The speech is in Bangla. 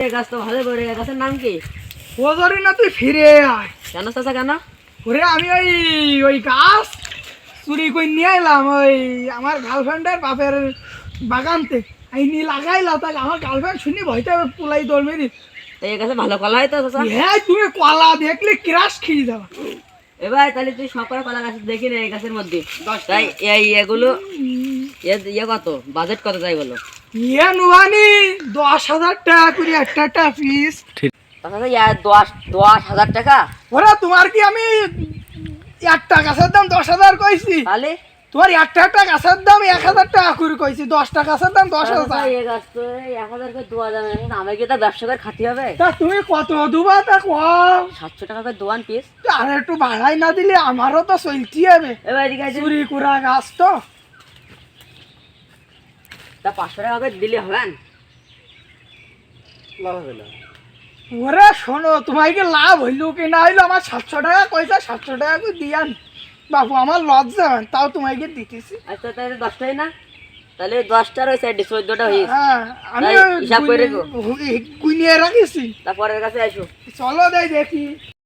এই গাছ তো ভালো করে গাছের নাম কি? ও ধরি না তুই ফিরে আয়। কেন চাচা কেন? ওরে আমি ওই ওই গাছ চুরি করে নিয়ে এলাম ওই আমার গার্লফ্রেন্ডের বাপের বাগানতে। এই নিয়ে লাগাইলা তাই আমার গার্লফ্রেন্ড শুনি ভয়তে পুলাই দৌড় মেরি। এই গাছে ভালো কলা হয় তো চাচা? হ্যাঁ তুমি কলা দেখলে ক্রাশ খেয়ে যাবা। এবার তাহলে তুই কলা গাছ দেখি না এই গাছের মধ্যে। তাই এই এগুলো এ- ইয়ে কত? বাজেট কত চাই বলো। ইয়ে নুবানি দশ হাজার টাকা করে একটা একটা পিস দশ দশ হাজার টাকা? ওরা তোমার কি আমি একটা গাছের দাম দশ হাজার কইছি? তাহলে? তোমার একটা একটা গাছের দাম এক হাজার টাকা করে কইছি দশটা গাছের দাম দশ হাজার এক করে দোয়া যাবে আমি কি তা ব্যবসা করে খাতি হবে। তা তুমি কত দুবা তা কম সাতশো টাকা করে দোয়ান পিস আর একটু বাড়াই না দিলে আমারও তো চলতে হবে। এবার। চুরি করা গাছ তো। তা পাঁচশো টাকা করে দিলে হবে লাভ হবে না। ওরে শোনো তোমাকে লাভ হইল কি না হইল? আমার সাতশো টাকা কইছে সাতশো টাকা করে দিয়ান। বাবু আমার লজ্জা হয় তাও তোমাকে দিতেছি। আচ্ছা তাহলে দশটাই না? তাহলে দশটার ওই সাইড চোদ্দটা হয়েছে হ্যাঁ আমি হিসাব করে গুনিয়ে রাখিছি। তারপরের কাছে আসো। চলো দেই দেখি।